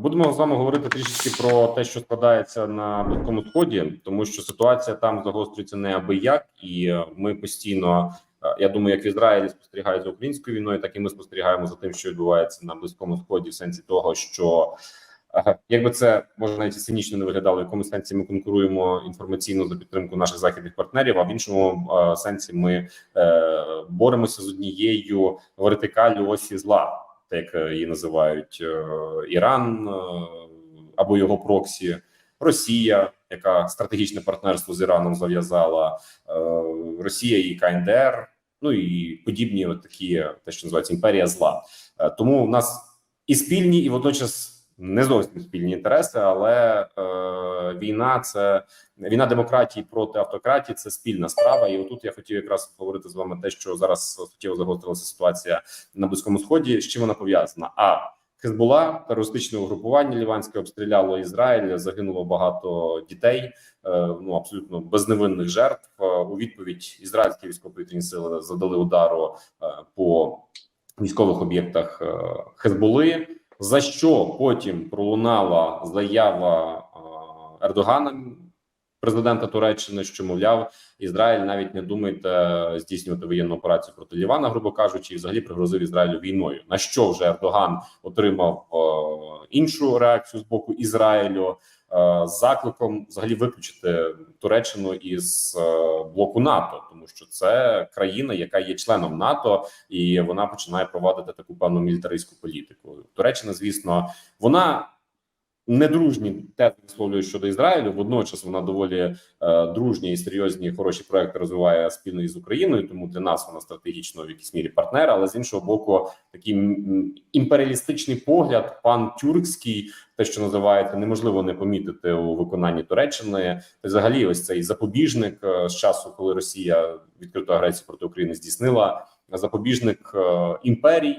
Будемо з вами говорити трішечки про те, що складається на близькому сході, тому що ситуація там загострюється неабияк, і е, ми постійно. е, Я думаю, як в Ізраїлі спостерігають за українською війною, так і ми спостерігаємо за тим, що відбувається на близькому сході, в сенсі того, що е, якби це може навіть цинічно не виглядало, в якому сенсі ми конкуруємо інформаційно за підтримку наших західних партнерів. А в іншому сенсі ми боремося з однією вертикалю осі зла як е, її називають е, Іран е, або його проксі, Росія, яка стратегічне партнерство з Іраном зав'язала, Росія і КНДР, ну і подібні, от такі те, що називається імперія зла. Тому у нас і спільні, і водночас не зовсім спільні інтереси, але е, війна це війна демократії проти автократії. Це спільна справа. І отут я хотів якраз говорити з вами те, що зараз суттєво загострилася ситуація на близькому сході. З чим вона пов'язана? А Хезбула, терористичне угрупування ліванське обстріляло Ізраїль. Загинуло багато дітей, е, ну абсолютно безневинних жертв. Е, У відповідь ізраїльські військово-повітряні сили задали удару е, по військових об'єктах Хезбули. За що потім пролунала заява е, Ердогана, президента Туреччини, що мовляв, Ізраїль навіть не думайте здійснювати воєнну операцію проти Лівана, грубо кажучи, і взагалі пригрозив Ізраїлю війною. На що вже Ердоган отримав е, іншу реакцію з боку Ізраїлю е, з закликом взагалі виключити Туреччину із е, блоку НАТО, тому що це країна, яка є членом НАТО, і вона починає провадити таку певну мілітаристську політику. Туреччина, звісно, вона недружні тези висловлює щодо Ізраїлю. Водночас вона доволі е, дружні і серйозні хороші проекти розвиває спільно із Україною. Тому для нас вона стратегічно в якійсь мірі партнер. Але з іншого боку, такий імперіалістичний погляд, пан тюркський, те, що називаєте, неможливо не помітити у виконанні Туреччини. Взагалі, ось цей запобіжник е, з часу, коли Росія відкриту агресію проти України здійснила, запобіжник е, імперій.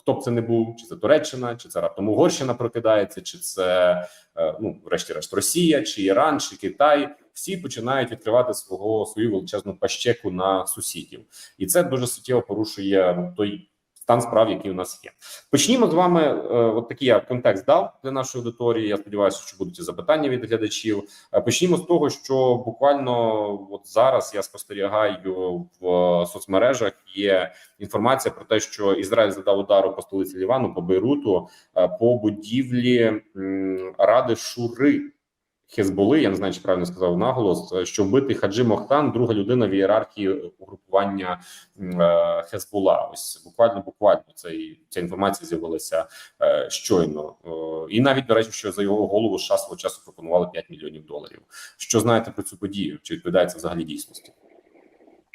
Хто б це не був, чи це Туреччина, чи це раптом Угорщина прокидається, чи це е, ну, врешті-решт, Росія, чи Іран, чи Китай, всі починають відкривати свого свою величезну пащеку на сусідів, і це дуже суттєво порушує той стан справ, який у нас є. Почнімо з вами. Е, от такий я контекст дав для нашої аудиторії. Я сподіваюся, що будуть запитання від глядачів. Е, Почнімо з того, що буквально от зараз я спостерігаю в соцмережах. Є інформація про те, що Ізраїль задав удару по столиці Лівану, по Бейруту, е, по будівлі Ради Шури. Хезболи, я не знаю, чи правильно сказав наголос, е, що вбитий Хаджи Мохтан, друга людина в ієрархії угрупування е, Хезбула. Ось буквально буквально цей ця інформація з'явилася е, щойно, Е, і навіть до речі, що за його голову США свого часу пропонували 5 мільйонів доларів. Що знаєте про цю подію? Чи відповідає це взагалі дійсності?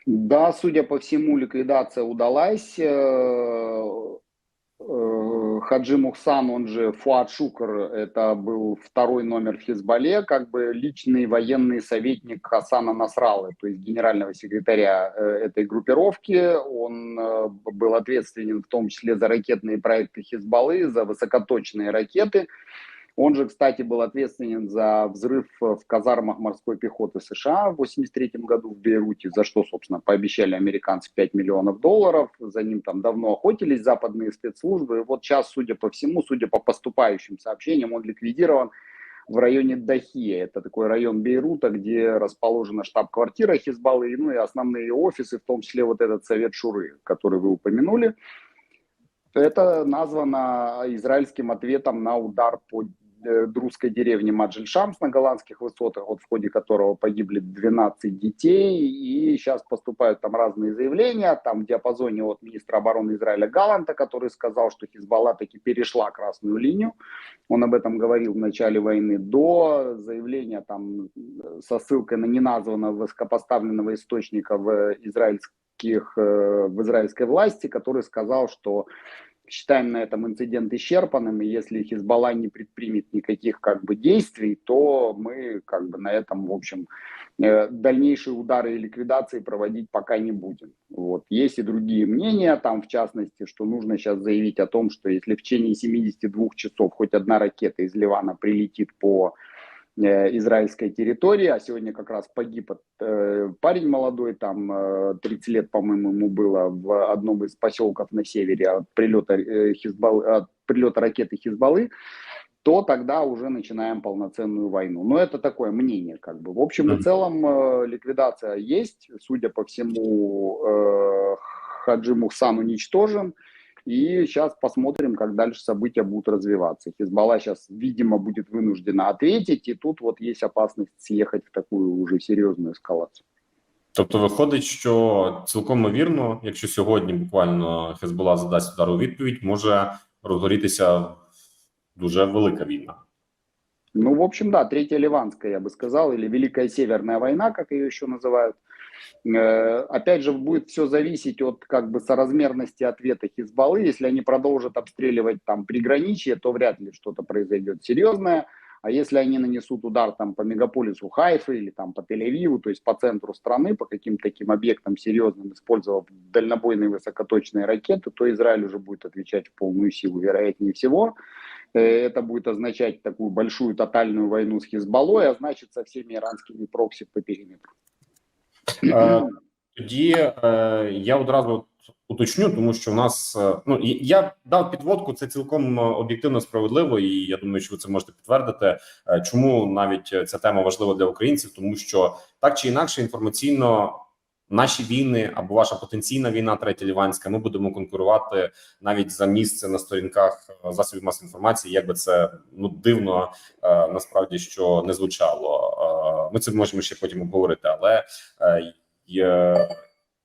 Да, судя по всему, ликвидация удалась. Э, Хаджи Мухсан, он же Фуад Шукр, это был второй номер в Хизбалле, как бы личный военный советник Хасана Насралы, то есть генерального секретаря э, этой группировки. Он э, был ответственен в том числе за ракетные проекты Хизбаллы, за высокоточные ракеты. Он же, кстати, был ответственен за взрыв в казармах морской пехоты США в 83 году в Бейруте, за что, собственно, пообещали американцы 5 миллионов долларов. За ним там давно охотились западные спецслужбы. И вот сейчас, судя по всему, судя по поступающим сообщениям, он ликвидирован в районе Дахия. Это такой район Бейрута, где расположена штаб-квартира Хизбаллы, ну и основные офисы, в том числе вот этот Совет Шуры, который вы упомянули. Это названо израильским ответом на удар по э, друзской деревне Маджельшамс на голландских высотах, вот в ходе которого погибли 12 детей, и сейчас поступают там разные заявления, там в диапазоне от министра обороны Израиля Галанта, который сказал, что Хизбалла таки перешла красную линию, он об этом говорил в начале войны, до заявления там э, со ссылкой на неназванного высокопоставленного источника в израильских, э, в израильской власти, который сказал, что считаем на этом инцидент исчерпанным, и если Хизбалла не предпримет никаких как бы действий, то мы как бы на этом, в общем, э, дальнейшие удары и ликвидации проводить пока не будем. Вот. Есть и другие мнения, там в частности, что нужно сейчас заявить о том, что если в течение 72 часов хоть одна ракета из Ливана прилетит по израильской территории, а сегодня как раз погиб э, парень молодой, там э, 30 лет, по-моему, ему было в одном из поселков на севере от прилета, э, Хизбаллы, от прилета ракеты Хизбаллы. то тогда уже начинаем полноценную войну. Но это такое мнение, как бы. В общем и целом э, ликвидация есть, судя по всему, э, Хаджи Мухсан уничтожен. И сейчас посмотрим, как дальше события будут развиваться. Хизбалла сейчас, видимо, будет вынуждена ответить, и тут вот есть опасность съехать в такую уже серьезную эскалацию. Тобто виходить, що цілком ймовірно, якщо сьогодні буквально Хезбола задасть удар у відповідь, може розгорітися дуже велика війна. Ну, в общем, да, Третья Ливанская, я бы сказал, или Великая Северная война, как ее еще называют. Э, Опять же, будет все зависеть от как бы соразмерности ответа Хизбаллы. Если они продолжат обстреливать там приграничье, то вряд ли что-то произойдет серьезное. А если они нанесут удар там по мегаполису Хайфы или там по Тель-Авиву, то есть по центру страны, по каким-то таким объектам серьезным, использовав дальнобойные высокоточные ракеты, то Израиль уже будет отвечать в полную силу, вероятнее всего. Э, Это будет означать такую большую тотальную войну с Хизбаллой, а значит со всеми иранскими прокси по периметру. Е, Тоді е, я одразу уточню, тому що в нас е, ну я дав підводку, це цілком об'єктивно справедливо, і я думаю, що ви це можете підтвердити. Чому навіть ця тема важлива для українців? Тому що так чи інакше інформаційно. Наші війни або ваша потенційна війна, третя ліванська, ми будемо конкурувати навіть за місце на сторінках е, засобів масової інформації. Як би це ну дивно е, насправді що не звучало. Е, Ми це можемо ще потім обговорити, але є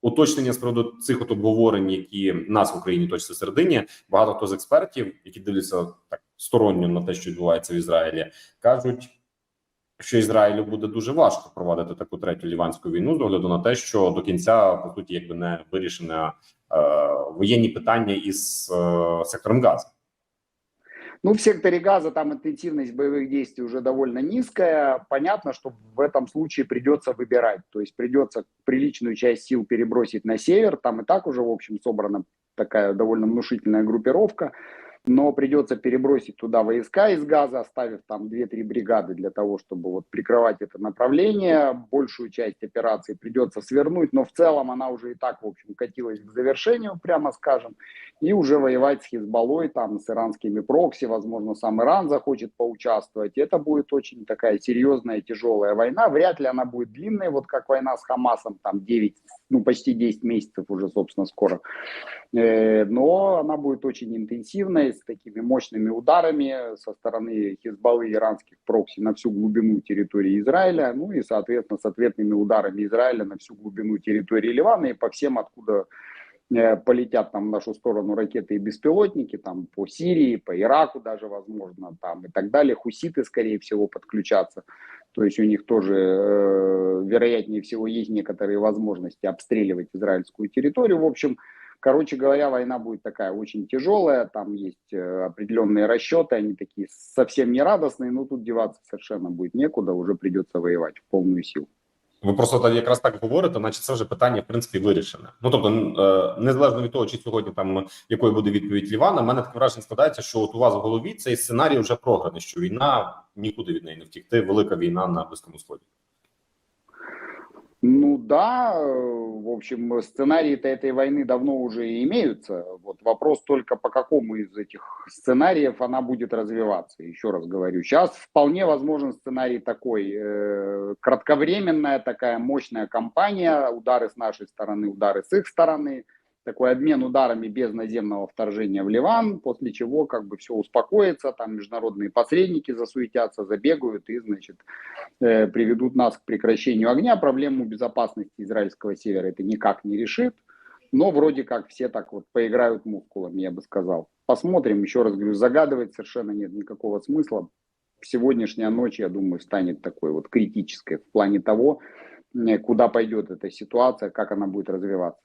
уточнення з приводу цих от обговорень, які нас в Україні точно середині. Багато хто з експертів, які дивляться так сторонньо на те, що відбувається в Ізраїлі, кажуть. Що Ізраїлю буде дуже важко проводити таку третю ліванську війну з огляду на те, що до кінця по суті якби не вирішено е, воєнні питання із е, сектором Газу. Ну, в секторе газа там интенсивность боевых действий уже довольно низкая. Понятно, что в этом случае придется выбирать. То есть придется приличную часть сил перебросить на север. Там и так уже, в общем, собрана такая довольно внушительная группировка. Но придется перебросить туда войска из газа, оставив там 2-3 бригады для того, чтобы вот прикрывать это направление. Большую часть операции придется свернуть, но в целом она уже и так, в общем, катилась к завершению, прямо скажем и уже воевать с Хизбаллой, там, с иранскими прокси, возможно, сам Иран захочет поучаствовать. Это будет очень такая серьезная, тяжелая война. Вряд ли она будет длинной, вот как война с Хамасом, там 9, ну почти 10 месяцев уже, собственно, скоро. Э, Но она будет очень интенсивной, с такими мощными ударами со стороны Хизбаллы иранских прокси на всю глубину территории Израиля, ну и, соответственно, с ответными ударами Израиля на всю глубину территории Ливана и по всем, откуда э, полетят там в нашу сторону ракеты и беспилотники, там по Сирии, по Ираку даже, возможно, там и так далее. Хуситы, скорее всего, подключатся. То есть у них тоже, э, вероятнее всего, есть некоторые возможности обстреливать израильскую территорию. В общем, короче говоря, война будет такая очень тяжелая, там есть э, определенные расчеты, они такие совсем не радостные, но тут деваться совершенно будет некуда, уже придется воевать в полную силу. Ви просто так якраз так говорите, наче це вже питання в принципі вирішене. Ну тобто, е, незалежно від того, чи сьогодні там якою буде відповідь Лівана, в мене таке враження складається, що от у вас в голові цей сценарій вже програний, що війна нікуди від неї не втікти. Велика війна на близькому сході. Ну да, в общем, сценарии-то этой войны давно уже имеются. Вот вопрос только по какому из этих сценариев она будет развиваться. Еще раз говорю, сейчас вполне возможен сценарий такой. э, Кратковременная такая мощная кампания, удары с нашей стороны, удары с их стороны. Такой обмен ударами без наземного вторжения в Ливан, после чего как бы все успокоится, там международные посредники засуетятся, забегают и, значит, э, приведут нас к прекращению огня. Проблему безопасности израильского севера это никак не решит. Но вроде как все так вот поиграют мускулами, я бы сказал. Посмотрим, еще раз говорю, загадывать совершенно нет никакого смысла. Сегодняшняя ночь, я думаю, станет такой вот критической в плане того, куда пойдет эта ситуация, как она будет развиваться.